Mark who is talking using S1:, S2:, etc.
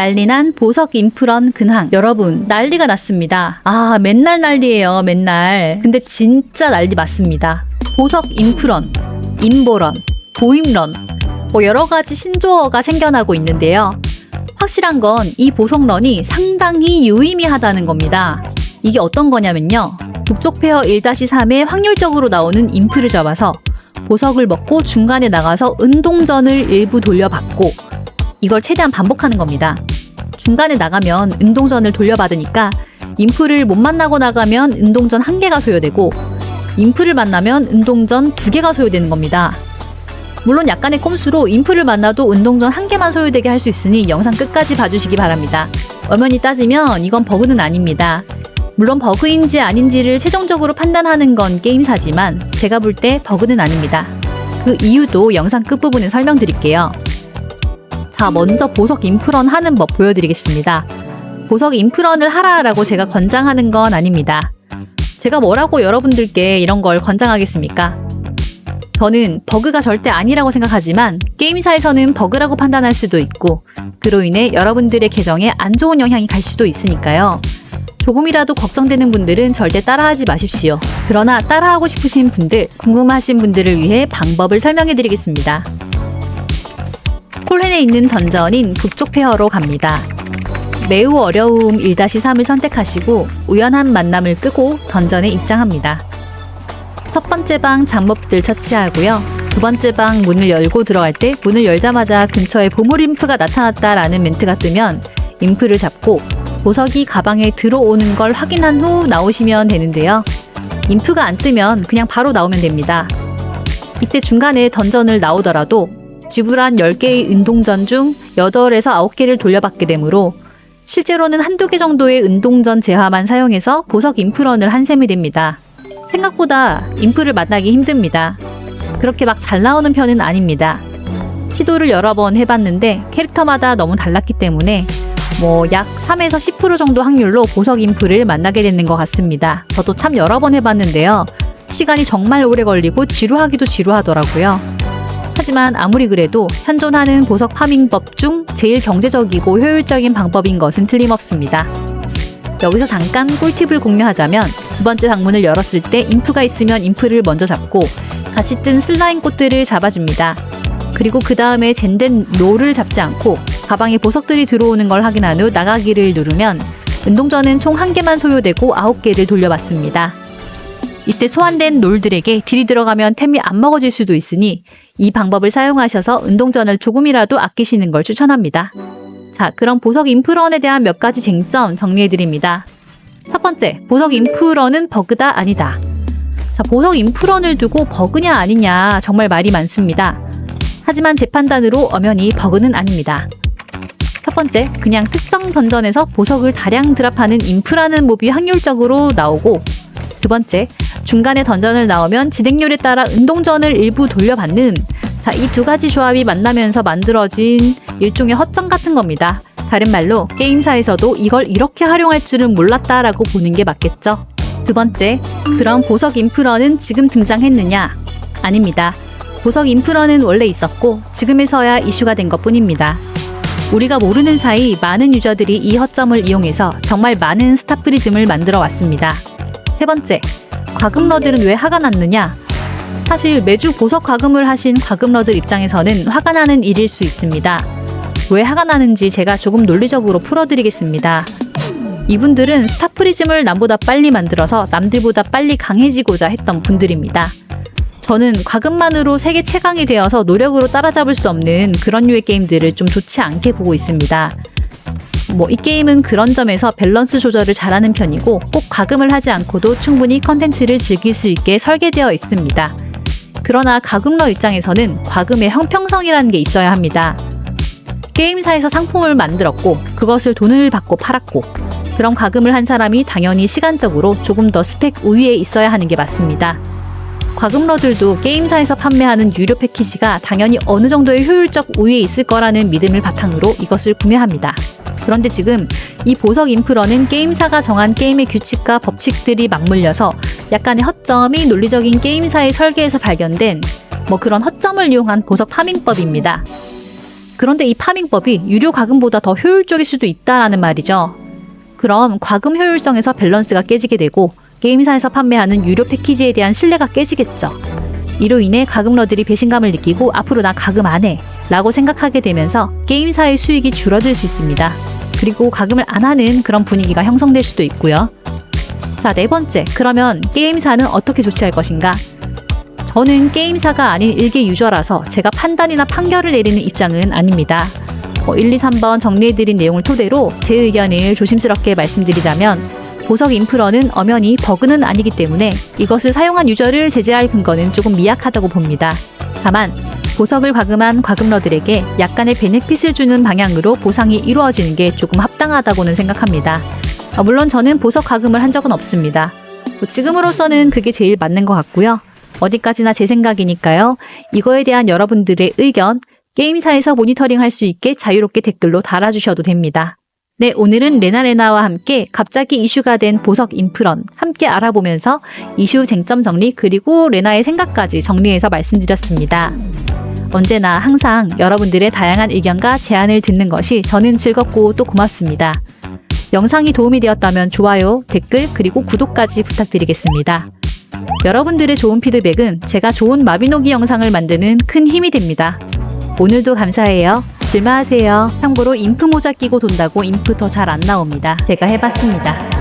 S1: 난리난 보석 인프런 근황. 여러분, 난리가 났습니다. 아, 맨날 난리예요, 맨날. 근데 진짜 난리 맞습니다. 보석 인프런, 인보런, 보임런. 뭐 여러 가지 신조어가 생겨나고 있는데요. 확실한 건 이 보석런이 상당히 유의미하다는 겁니다. 이게 어떤 거냐면요. 북쪽 페어 1-3에 확률적으로 나오는 인프를 잡아서 보석을 먹고 중간에 나가서 은동전을 일부 돌려받고 이걸 최대한 반복하는 겁니다. 중간에 나가면 은동전을 돌려받으니까 인프를 못 만나고 나가면 은동전 한 개가 소요되고 인프를 만나면 은동전 두 개가 소요되는 겁니다. 물론 약간의 꼼수로 인프를 만나도 운동전 한 개만 소요되게 할 수 있으니 영상 끝까지 봐주시기 바랍니다. 엄연히 따지면 이건 버그는 아닙니다. 물론 버그인지 아닌지를 최종적으로 판단하는 건 게임사지만 제가 볼 때 버그는 아닙니다. 그 이유도 영상 끝부분에 설명드릴게요. 자, 먼저 보석 인프런 하는 법 보여드리겠습니다. 보석 인프런을 하라라고 제가 권장하는 건 아닙니다. 제가 뭐라고 여러분들께 이런 걸 권장하겠습니까? 저는 버그가 절대 아니라고 생각하지만 게임사에서는 버그라고 판단할 수도 있고 그로 인해 여러분들의 계정에 안 좋은 영향이 갈 수도 있으니까요. 조금이라도 걱정되는 분들은 절대 따라하지 마십시오. 그러나 따라하고 싶으신 분들, 궁금하신 분들을 위해 방법을 설명해 드리겠습니다. 콜헨에 있는 던전인 북쪽 페어로 갑니다. 매우 어려움 1-3을 선택하시고 우연한 만남을 끄고 던전에 입장합니다. 첫 번째 방 잡몹들 처치하고요. 두 번째 방 문을 열고 들어갈 때 문을 열자마자 근처에 보물 인프가 나타났다라는 멘트가 뜨면 인프를 잡고 보석이 가방에 들어오는 걸 확인한 후 나오시면 되는데요. 인프가 안 뜨면 그냥 바로 나오면 됩니다. 이때 중간에 던전을 나오더라도 지불한 10개의 운동전 중 8에서 9개를 돌려받게 되므로 실제로는 한두 개 정도의 운동전 재화만 사용해서 보석 인프런을 한 셈이 됩니다. 생각보다 인프를 만나기 힘듭니다. 그렇게 막 잘 나오는 편은 아닙니다. 시도를 여러 번 해봤는데 캐릭터마다 너무 달랐기 때문에 뭐 약 3에서 10% 정도 확률로 보석 인프를 만나게 되는 것 같습니다. 저도 참 여러 번 해봤는데요. 시간이 정말 오래 걸리고 지루하기도 지루하더라고요. 하지만 아무리 그래도 현존하는 보석 파밍법 중 제일 경제적이고 효율적인 방법인 것은 틀림없습니다. 여기서 잠깐 꿀팁을 공유하자면 두 번째 방문을 열었을 때 인프가 있으면 인프를 먼저 잡고 같이 뜬 슬라임 꽃들을 잡아줍니다. 그리고 그 다음에 젠된 롤을 잡지 않고 가방에 보석들이 들어오는 걸 확인한 후 나가기를 누르면 운동전은 총 한 개만 소요되고 아홉 개를 돌려받습니다. 이때 소환된 롤들에게 딜이 들어가면 템이 안 먹어질 수도 있으니 이 방법을 사용하셔서 운동전을 조금이라도 아끼시는 걸 추천합니다. 자, 그럼 보석 인프런에 대한 몇 가지 쟁점 정리해드립니다. 첫 번째, 보석 인프런은 버그다 아니다. 자, 보석 인프런을 두고 버그냐 아니냐 정말 말이 많습니다. 하지만 제 판단으로 엄연히 버그는 아닙니다. 첫 번째, 그냥 특정 던전에서 보석을 다량 드랍하는 인프라는 몹이 확률적으로 나오고 두 번째, 중간에 던전을 나오면 진행률에 따라 운동전을 일부 돌려받는 자, 이 두 가지 조합이 만나면서 만들어진 일종의 허점 같은 겁니다. 다른 말로 게임사에서도 이걸 이렇게 활용할 줄은 몰랐다라고 보는 게 맞겠죠. 두 번째, 그럼 보석 인프런은 지금 등장했느냐? 아닙니다. 보석 인프런은 원래 있었고 지금에서야 이슈가 된 것 뿐입니다. 우리가 모르는 사이 많은 유저들이 이 허점을 이용해서 정말 많은 스타프리즘을 만들어 왔습니다. 세 번째, 과금러들은 왜 화가 났느냐? 사실 매주 보석 과금을 하신 과금러들 입장에서는 화가 나는 일일 수 있습니다. 왜 화가 나는지 제가 조금 논리적으로 풀어드리겠습니다. 이분들은 스타프리즘을 남보다 빨리 만들어서 남들보다 빨리 강해지고자 했던 분들입니다. 저는 과금만으로 세계 최강이 되어서 노력으로 따라잡을 수 없는 그런 류의 게임들을 좀 좋지 않게 보고 있습니다. 뭐 이 게임은 그런 점에서 밸런스 조절을 잘하는 편이고 꼭 과금을 하지 않고도 충분히 컨텐츠를 즐길 수 있게 설계되어 있습니다. 그러나 가금러 입장에서는 과금의 형평성이라는 게 있어야 합니다. 게임사에서 상품을 만들었고 그것을 돈을 받고 팔았고 그럼 과금을 한 사람이 당연히 시간적으로 조금 더 스펙 우위에 있어야 하는 게 맞습니다. 과금러들도 게임사에서 판매하는 유료 패키지가 당연히 어느 정도의 효율적 우위에 있을 거라는 믿음을 바탕으로 이것을 구매합니다. 그런데 지금 이 보석 인프런은 게임사가 정한 게임의 규칙과 법칙들이 맞물려서 약간의 허점이 논리적인 게임사의 설계에서 발견된 뭐 그런 허점을 이용한 보석 파밍법입니다. 그런데 이 파밍법이 유료 과금보다 더 효율적일 수도 있다라는 말이죠. 그럼 과금 효율성에서 밸런스가 깨지게 되고 게임사에서 판매하는 유료 패키지에 대한 신뢰가 깨지겠죠. 이로 인해 가금러들이 배신감을 느끼고 앞으로 나 가금 안 해. 라고 생각하게 되면서 게임사의 수익이 줄어들 수 있습니다. 그리고 가금을 안 하는 그런 분위기가 형성될 수도 있고요. 자, 네 번째. 그러면 게임사는 어떻게 조치할 것인가? 저는 게임사가 아닌 일개 유저라서 제가 판단이나 판결을 내리는 입장은 아닙니다. 뭐 1, 2, 3번 정리해드린 내용을 토대로 제 의견을 조심스럽게 말씀드리자면 보석 인프러는 엄연히 버그는 아니기 때문에 이것을 사용한 유저를 제재할 근거는 조금 미약하다고 봅니다. 다만 보석을 과금한 과금러들에게 약간의 베네핏을 주는 방향으로 보상이 이루어지는 게 조금 합당하다고는 생각합니다. 아, 물론 저는 보석 과금을 한 적은 없습니다. 뭐 지금으로서는 그게 제일 맞는 것 같고요. 어디까지나 제 생각이니까요. 이거에 대한 여러분들의 의견, 게임사에서 모니터링 할 수 있게 자유롭게 댓글로 달아주셔도 됩니다. 네, 오늘은 레나레나와 함께 갑자기 이슈가 된 보석 인프런 함께 알아보면서 이슈 쟁점 정리 그리고 레나의 생각까지 정리해서 말씀드렸습니다. 언제나 항상 여러분들의 다양한 의견과 제안을 듣는 것이 저는 즐겁고 또 고맙습니다. 영상이 도움이 되었다면 좋아요, 댓글, 그리고 구독까지 부탁드리겠습니다. 여러분들의 좋은 피드백은 제가 좋은 마비노기 영상을 만드는 큰 힘이 됩니다. 오늘도 감사해요. 질마하세요. 참고로 인프 모자 끼고 돈다고 인프 더 잘 안 나옵니다. 제가 해봤습니다.